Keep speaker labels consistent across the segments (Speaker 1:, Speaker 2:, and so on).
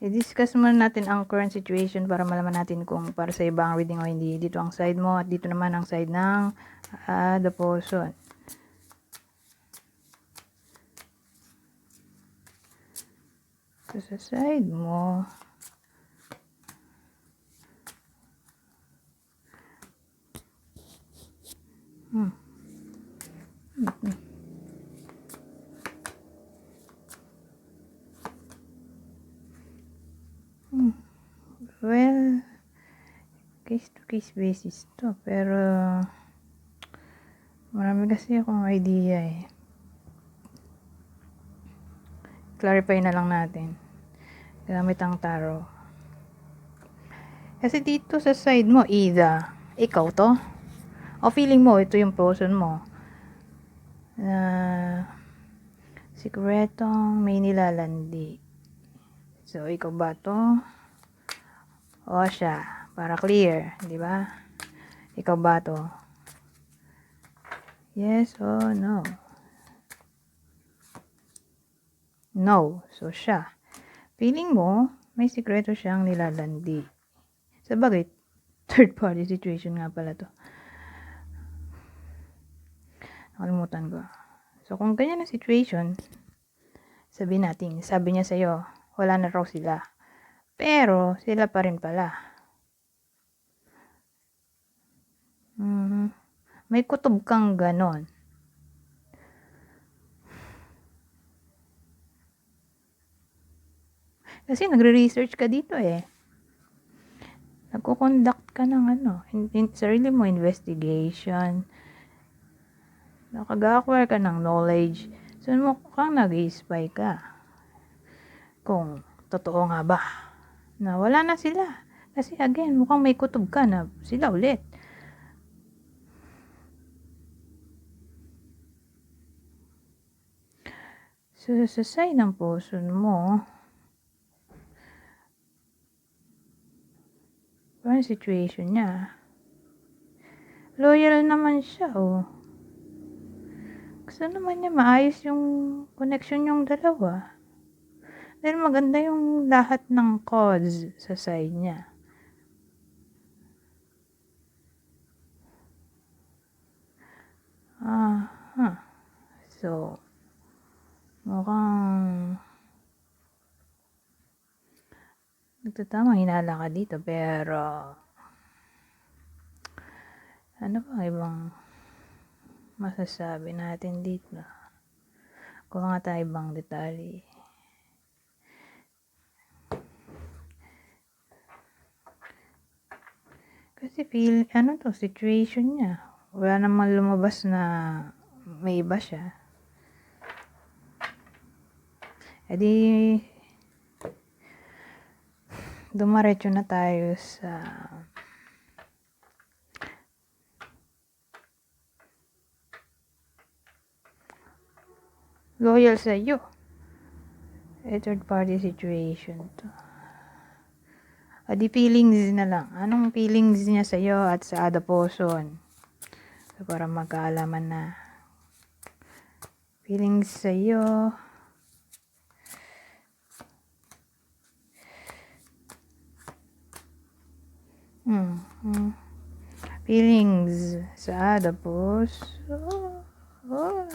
Speaker 1: i-discuss muna natin ang current situation para malaman natin kung para sa iba ang reading o hindi. Dito ang side mo at dito naman ang side ng uh, the person. So, sa side mo. Hmm. Hmm. Well, case basis to. Pero, marami kasi akong idea eh. Clarify na lang natin. Gamit ang tarot. Kasi dito sa side mo, either, ikaw to, o feeling mo, ito yung person mo, na sikretong may nilalandi. So, ikaw ba to? O siya, para clear, di ba? Ikaw ba to? Yes or no? No. So, siya. Feeling mo, may sikreto siyang nilalandi. Sa bagay, third party situation nga pala to. Nakalimutan ko. So, kung ganyan ang situation, sabihin natin, sabi niya sa'yo, wala na raw sila. Pero, sila pa rin pala. Mhm. May kutob kang ganon. Kasi nagre-research ka dito eh. Nagko-conduct ka ng ano, in, in, sarili mo investigation. Nakag-acquire ka ng knowledge. So, mukhang nag-spy ka. Kung totoo nga ba na wala na sila. Kasi again, mukhang may kutob ka na sila ulit. So, sa side ng person mo, Ano situation niya? Loyal naman siya, oh. Gusto naman niya maayos yung connection yung dalawa. Dahil maganda yung lahat ng cause sa side niya. Ah, huh. So, mukhang nagtatamang hinala ka dito pero ano ba ibang masasabi natin dito? Kung nga tayo ibang detalye. Kasi feel ano to situation niya. Wala naman lumabas na may iba siya edi dumaretso na tayo sa loyal sa iyo. A third party situation to. Adi feelings na lang. Anong feelings niya sa iyo at sa other person? So, para magkaalaman na. Feelings sa iyo. Hmm. hmm. Feelings sa other person. Oh.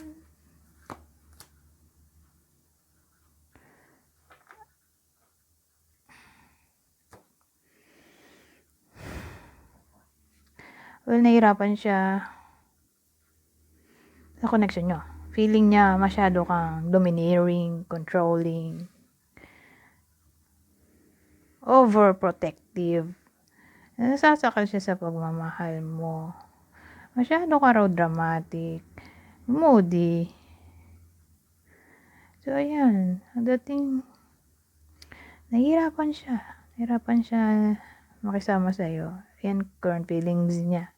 Speaker 1: Well, nahirapan siya sa connection nyo. Feeling niya masyado kang domineering, controlling, overprotective. Nasasakal siya sa pagmamahal mo. Masyado ka raw dramatic, moody. So, ayan. Dating, nahihirapan siya. Nahihirapan siya makisama sa'yo. Yan, current feelings niya.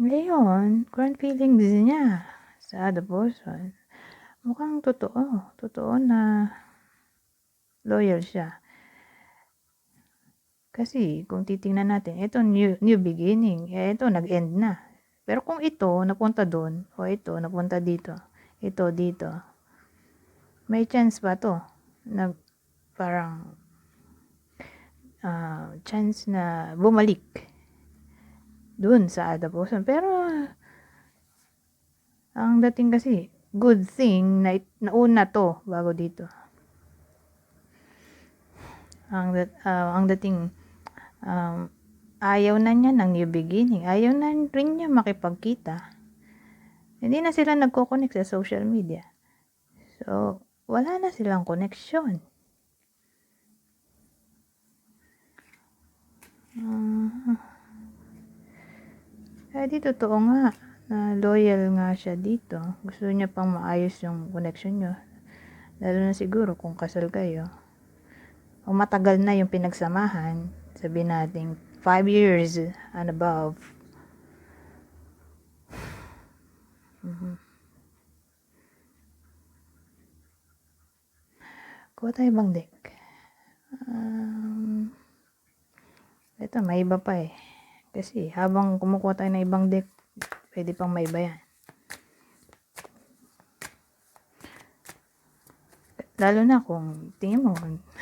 Speaker 1: Ngayon, current feelings niya sa other person, mukhang totoo. Totoo na loyal siya. Kasi kung titingnan natin, ito new, new beginning, eh, ito nag-end na. Pero kung ito napunta doon, o ito napunta dito, ito dito, may chance ba to na parang ah, chance na bumalik dun sa adaposan. Pero, ang dating kasi, good thing na nauna to bago dito. Ang, ah, ang dating, um, ayaw na niya ng new beginning. Ayaw na rin niya makipagkita. Hindi na sila nagko-connect sa social media. So, wala na silang connection. Ah. eh, di totoo nga na loyal nga siya dito. Gusto niya pang maayos yung connection nyo. Lalo na siguro kung kasal kayo. O matagal na yung pinagsamahan, sabi natin 5 years and above. Mhm. Kuha tayo bang deck? Um, ito, may iba pa eh. Kasi habang kumukuha tayo ng ibang deck, pwede pang may iba yan. Lalo na kung tingin mo,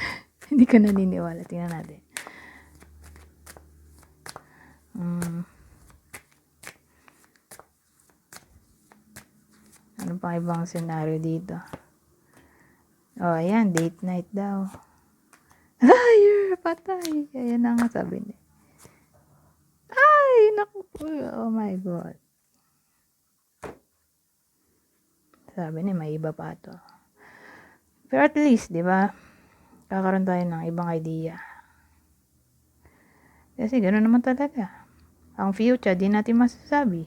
Speaker 1: hindi ka naniniwala. Tingnan natin. Mm. Ano pang ibang scenario dito? Oh, ayan, date night daw. Liar! Patay! Ayan na nga sabi niya. Ay! Naku. Oh my God. Sabi niya, may iba pa to. Pero at least, di ba? Kakaroon tayo ng ibang idea. Kasi gano'n naman talaga. Ang future, di natin masasabi.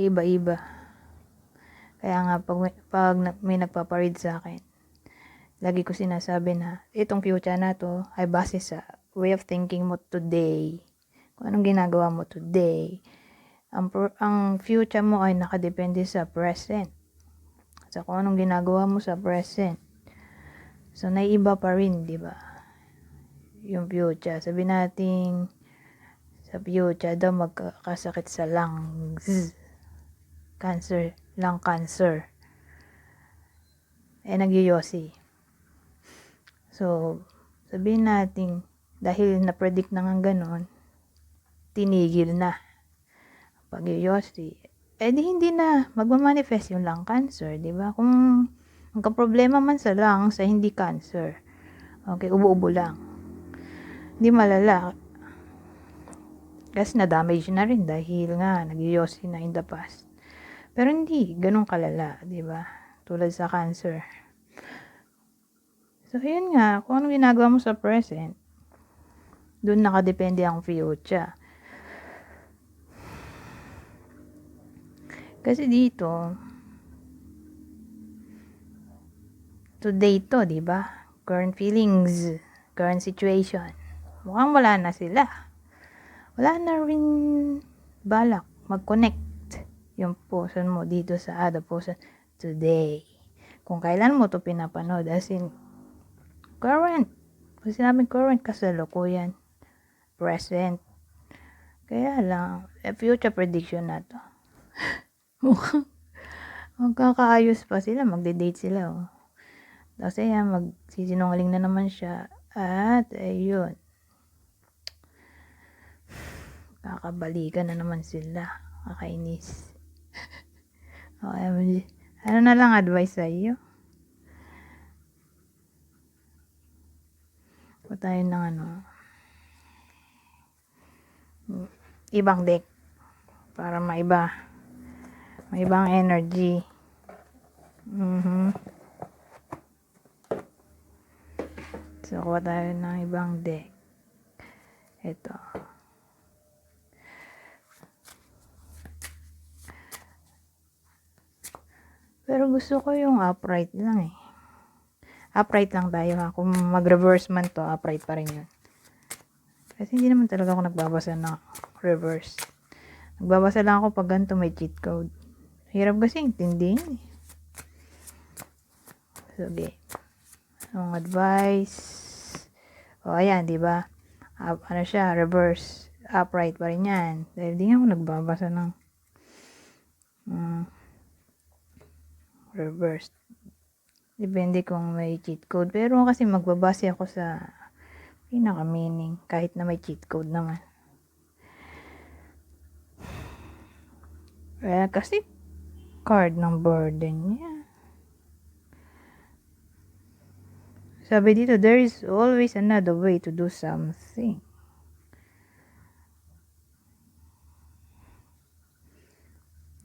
Speaker 1: Iba-iba. Kaya nga, pag pag may nagpaparead sa akin, lagi ko sinasabi na, itong future na to ay base sa way of thinking mo today. Kung anong ginagawa mo today. Ang, ang future mo ay nakadepende sa present. Sa kung anong ginagawa mo sa present. So, naiiba pa rin, di ba? Yung future. Sabi natin, sa future daw magkakasakit sa lungs. Cancer. Lung cancer. Eh, nagyoyosi. So, sabihin natin, dahil na-predict na nga ganon, tinigil na. Pag yoyosi, eh di hindi na magmamanifest yung lung cancer, di ba? Kung ang problema man sa lungs ay hindi cancer. Okay, ubo-ubo lang. Hindi malala. Kasi na-damage na rin dahil nga nagyoyosi na in the past. Pero hindi ganun kalala, di ba? Tulad sa cancer. So, yun nga, kung ano ginagawa mo sa present, doon nakadepende ang future. Kasi dito, today to, di ba? Current feelings, current situation. Mukhang wala na sila. Wala na rin balak mag-connect yung person mo dito sa other person today. Kung kailan mo to pinapanood, as in, current. Kung sinabing current, kasalukuyan. Present. Kaya lang, eh, future prediction na to. Mukhang, magkakaayos pa sila, magde-date sila, oh. Tapos ayan, magsisinungaling na naman siya. At, ayun. Kakabalikan na naman sila. Kakainis. okay, ano na lang advice sa iyo? O tayo ng ano, ibang deck para maiba. May ibang energy. Mhm. So, kuha tayo ng ibang deck. Ito. Pero gusto ko yung upright lang eh. Upright lang tayo ha. Kung mag-reverse man to, upright pa rin yun. Kasi hindi naman talaga ako nagbabasa ng reverse. Nagbabasa lang ako pag ganito may cheat code. Hirap kasi intindihin eh. Sige. Ang advice. O, ayan, di ba? Ano siya, reverse. Upright pa rin yan. Dahil di nga ako nagbabasa ng mm, reverse. Depende kung may cheat code. Pero kasi magbabase ako sa Pinaka-meaning. Kahit na may cheat code naman. Eh, kasi card ng burden niya. Sabi dito, there is always another way to do something.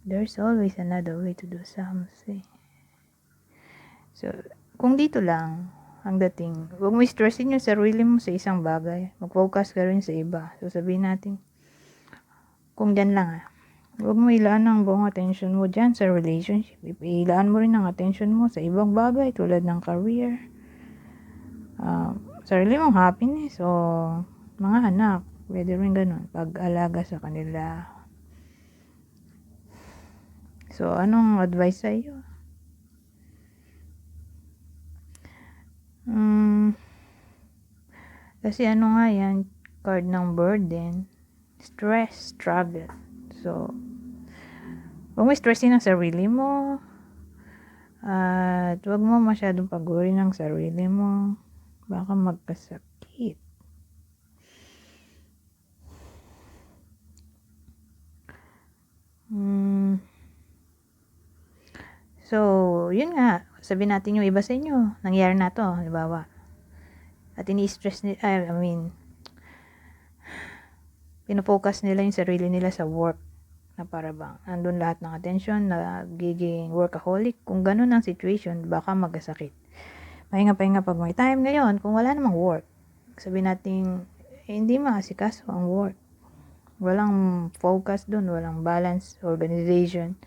Speaker 1: There's always another way to do something. So, kung dito lang, ang dating, huwag mo stressin yung sarili mo sa isang bagay. Mag-focus ka rin sa iba. So, sabihin natin, kung dyan lang ah, huwag mo ilaan ang buong attention mo dyan sa relationship. Ilaan mo rin ang attention mo sa ibang bagay tulad ng career, uh, sarili mong happiness o mga anak. Pwede rin ganun. Pag-alaga sa kanila. So, anong advice sa iyo? Hmm, kasi ano nga yan, card ng burden, stress, struggle. So, huwag mo stressin ang sarili mo. At huwag mo masyadong pagurin ang sarili mo. Baka magkasakit. Hmm. So, yun nga. Sabi natin yung iba sa inyo. Nangyari na to, halimbawa. At ini-stress nila, I mean, pinofocus nila yung sarili nila sa work na para bang andun lahat ng attention, nagiging workaholic. Kung ganun ang situation, baka magkasakit. Pahinga-pahinga pag may time ngayon, kung wala namang work, sabi natin, eh, hindi maasikaso ang work. Walang focus dun, walang balance, organization.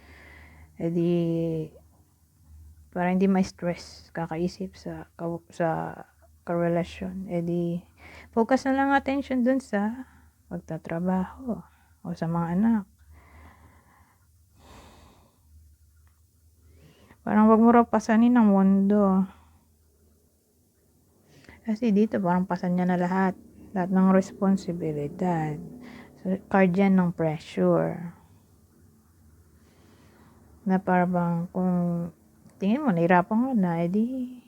Speaker 1: Eh di, para hindi ma-stress, kakaisip sa, sa karelasyon. Eh di, focus na lang attention dun sa pagtatrabaho o sa mga anak. Parang wag mo raw pasanin ang mundo. Kasi dito parang pasan niya na lahat. Lahat ng responsibilidad. So, card ng pressure. Na parang kung tingin mo, nahirapan ka na, edi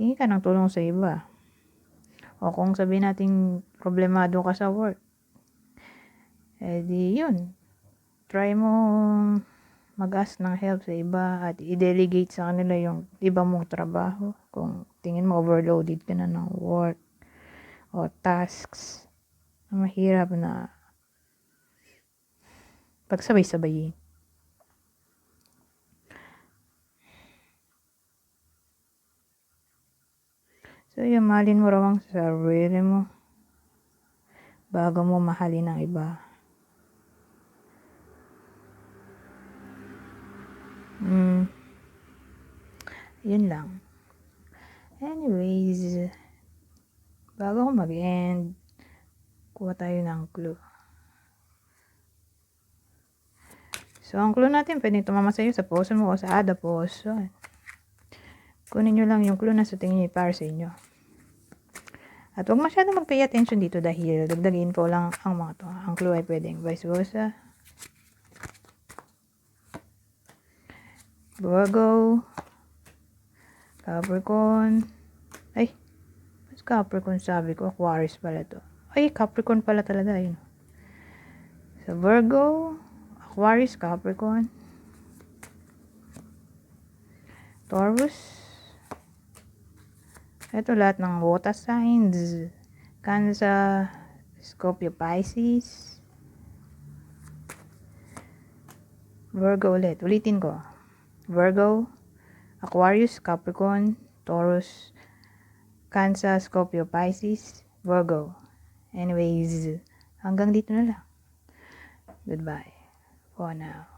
Speaker 1: hingi ka ng tulong sa iba. O kung sabihin natin problemado ka sa work, edi yun. Try mo mag-ask ng help sa iba at i-delegate sa kanila yung iba mong trabaho. Kung tingin mo overloaded ka na ng work o tasks na mahirap na pagsabay-sabayin. So, yung mahalin mo raw ang sarili mo bago mo mahalin ang iba. Mm. Yun lang. Anyways, bago ko mag-end, kuha tayo ng clue. So, ang clue natin, pwedeng tumama sa iyo sa puso mo o sa ada puso. Kunin nyo lang yung clue na sa tingin niyo para sa inyo. At huwag masyadong mag-pay attention dito dahil dagdag info lang ang mga to. Ang clue ay pwedeng vice versa, Virgo, Capricorn, ay, mas Capricorn sabi ko, Aquarius pala to. Ay, Capricorn pala talaga, yun. So, Virgo, Aquarius, Capricorn, Taurus, ito lahat ng water signs, Cancer, Scorpio, Pisces, Virgo ulit. Ulitin ko. Virgo, Aquarius, Capricorn, Taurus, Cancer, Scorpio, Pisces, Virgo. Anyways, hanggang dito na lang. Goodbye for now.